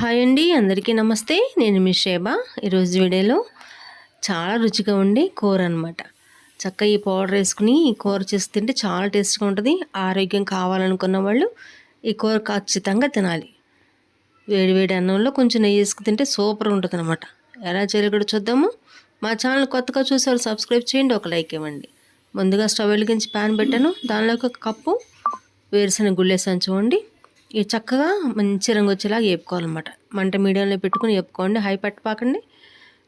Hi అండి అందరికీ నమస్తే. నేను మీ షేబా ఈరోజు వీడియోలో చాలా రుచిగా ఉండే కూర అనమాట చక్కగా ఈ పౌడర్ వేసుకుని ఈ కూర చేసి తింటే చాలా టేస్ట్గా ఉంటుంది. ఆరోగ్యం కావాలనుకున్న వాళ్ళు ఈ కూర ఖచ్చితంగా తినాలి. వేడి వేడి అన్నంలో కొంచెం నెయ్యి వేసుకు తింటే సూపర్ ఉంటుంది అనమాట ఎలా చేయాలి కూడా చూద్దాము. మా ఛానల్ కొత్తగా చూసేవాళ్ళు సబ్స్క్రైబ్ చేయండి ఒక లైక్ ఇవ్వండి. ముందుగా స్టవ్ వెలిగించి ప్యాన్ పెట్టాను. దానిలోకి ఒక కప్పు వేరుశనగ గుళ్ళేసాను చూడండి ఇవి చక్కగా మంచి రంగు వచ్చేలాగా వేపుకోవాలన్నమాట మంట మీడియంలో పెట్టుకుని వేపుకోండి హై పెట్టపాకండి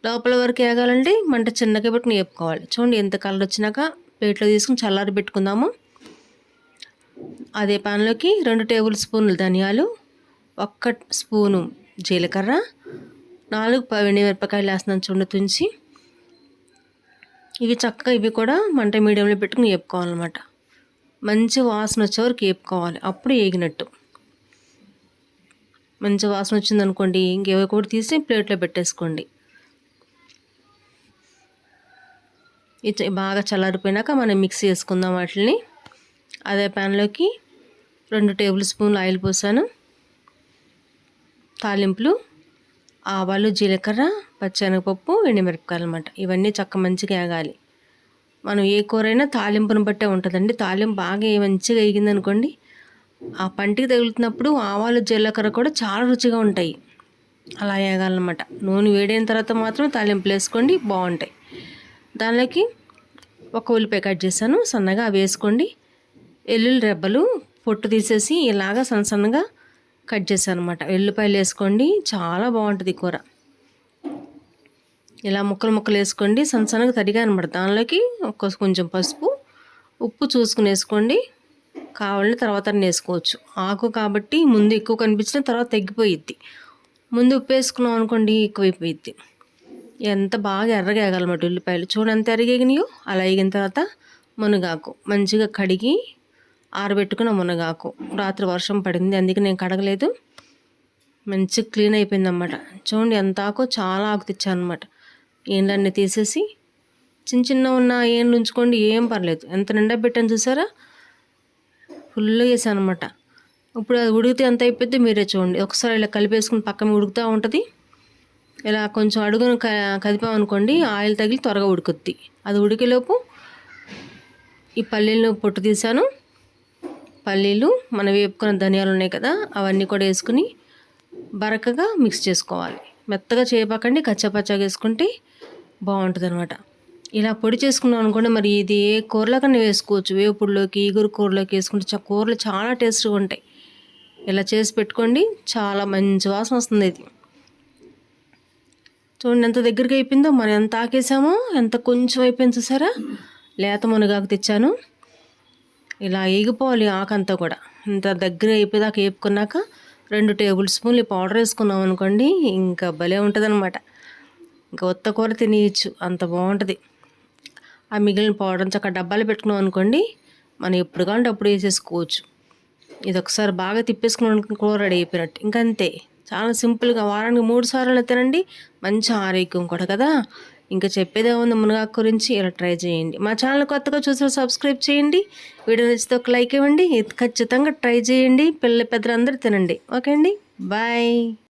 లోపల వరకు వేగాలంటే మంట చిన్నగా పెట్టుకుని వేపుకోవాలి చూడండి ఎంత కలర్ వచ్చినాక ప్లేట్లో తీసుకుని చల్లారి పెట్టుకుందాము. అదే పాన్లోకి రెండు టేబుల్ స్పూన్లు ధనియాలు ఒక్క స్పూను జీలకర్ర నాలుగు ఎండి మిరపకాయలు వేస్తున్నాను చూడండి తుంచి. ఇవి చక్కగా ఇవి కూడా మంట మీడియంలో పెట్టుకుని వేపుకోవాలన్నమాట మంచి వాసన వచ్చే వరకు వేపుకోవాలి అప్పుడు వేగినట్టు మంచి వాసన వచ్చింది అనుకోండి ఇంకేవో కూడా తీసి ప్లేట్లో పెట్టేసుకోండి. బాగా చల్లారిపోయినాక మనం మిక్స్ చేసుకుందాం వాటిని అదే ప్యాన్లోకి రెండు టేబుల్ స్పూన్లు ఆయిల్ పోసాను. తాలింపులు ఆవాలు జీలకర్ర పచ్చెనగపప్పు ఎండుమిరపకాయలు అనమాట ఇవన్నీ చక్క మంచిగా వేగాలి. మనం ఏ కూరైనా తాలింపును బట్టే ఉంటుందండి. తాలింపు బాగా మంచిగా వేగిందనుకోండి ఆ పంటికి తగులుతున్నప్పుడు ఆవాలు జీలకర్ర కూడా చాలా రుచిగా ఉంటాయి. అలా వేయగలనమాట నూనె వేడైన తర్వాత మాత్రం తాలింపులు వేసుకోండి బాగుంటాయి. దానిలోకి ఒక ఉల్లిపాయ కట్ చేశాను సన్నగా అవి వేసుకోండి. ఎల్లుల్లి రెబ్బలు పొట్టు తీసేసి ఇలాగా సన్న సన్నగా కట్ చేశాను అనమాట ఎల్లుపాయలు వేసుకోండి చాలా బాగుంటుంది కూర. ఇలా ముక్కలు ముక్కలు వేసుకోండి సన్న సన్నగా తడిగా అనమాట దానిలోకి ఒక కొంచెం పసుపు ఉప్పు చూసుకుని వేసుకోండి. కావాలని తర్వాత వేసుకోవచ్చు ఆకు కాబట్టి ముందు ఎక్కువ కనిపించిన తర్వాత తగ్గిపోయిద్ది. ముందు ఉప్పు వేసుకున్నాం అనుకోండి ఎక్కువైపోయిద్ది. ఎంత బాగా ఎర్రగా ఉల్లిపాయలు. చూడండి ఎంత ఎరగేగినాయో అలా వేగిన తర్వాత మునగాకు. మంచిగా కడిగి ఆరబెట్టుకున్న మునగాకు. రాత్రి వర్షం పడింది అందుకే నేను కడగలేదు. మంచిగా క్లీన్ అయిపోయిందన్నమాట చూడండి ఎంత ఆకు చాలా ఆకు తెచ్చాను అనమాట ఏండ్లన్నీ తీసేసి చిన్న చిన్న ఉన్న ఏండ్లు ఉంచుకోండి ఏం పర్లేదు. ఎంత నిండా పెట్టాను చూసారా? ఫుల్గా వేసాను అనమాట ఇప్పుడు అది ఉడికితే ఎంత అయిపోతే మీరే చూడండి. ఒకసారి ఇలా కలిపేసుకుని పక్కన ఉడుకుతూ ఉంటుంది. ఇలా కొంచెం అడుగును కదిపామనుకోండి ఆయిల్ తగిలి త్వరగా ఉడుకుద్ది. అది ఉడికేలోపు ఈ పల్లీలు పొట్టు తీసాను. పల్లీలు మనం వేపుకున్న ధనియాలు ఉన్నాయి కదా అవన్నీ కూడా వేసుకుని బరకగా మిక్స్ చేసుకోవాలి. మెత్తగా చేయపాకండి కచ్చపచ్చగా వేసుకుంటే బాగుంటుంది అనమాట ఇలా పొడి చేసుకున్నాం అనుకోండి మరి ఇది ఏ కూరలకన్నా వేసుకోవచ్చు. వేపుడులోకి ఈగురు కూరలోకి వేసుకుంటే కూరలు చాలా టేస్ట్గా ఉంటాయి. ఇలా చేసి పెట్టుకోండి చాలా మంచి వాసన వస్తుంది ఇది. చూడండి ఎంత దగ్గరికి అయిపోయిందో మనం ఎంత ఆకేసామో ఎంత కొంచెం అయిపోయింది చూసారా? లేత మునగాకు తెచ్చాను. ఇలా ఎగిపోవాలి ఆకంతా కూడా. ఇంత దగ్గర అయిపోయేదాకా వేపుకున్నాక రెండు టేబుల్ స్పూన్లు పౌడర్ వేసుకున్నాం అనుకోండి ఇంకా భలే ఉంటుంది అనమాట ఇంకా ఉత్త కూర తినేయచ్చు అంత బాగుంటుంది. ఆ మిగిలిన పౌడర్ చక్కగా డబ్బాలు పెట్టుకున్నాం అనుకోండి మనం ఎప్పుడు కావాలంటే అప్పుడు వేసేసుకోవచ్చు. ఇది ఒకసారి బాగా తిప్పేసుకున్నాం కూర రెడీ అయిపోయినట్టు. ఇంకంతే చాలా సింపుల్గా వారానికి మూడు సార్లు తినండి మంచి ఆరోగ్యం కూడా కదా. ఇంకా చెప్పేదే ఉంది మునగాకు గురించి ఇలా ట్రై చేయండి. మా ఛానల్ కొత్తగా చూసిన సబ్స్క్రైబ్ చేయండి. వీడియో నచ్చితే ఒక లైక్ ఇవ్వండి. ఖచ్చితంగా ట్రై చేయండి. పిల్ల పెద్దలందరూ తినండి. ఓకే అండి? బాయ్.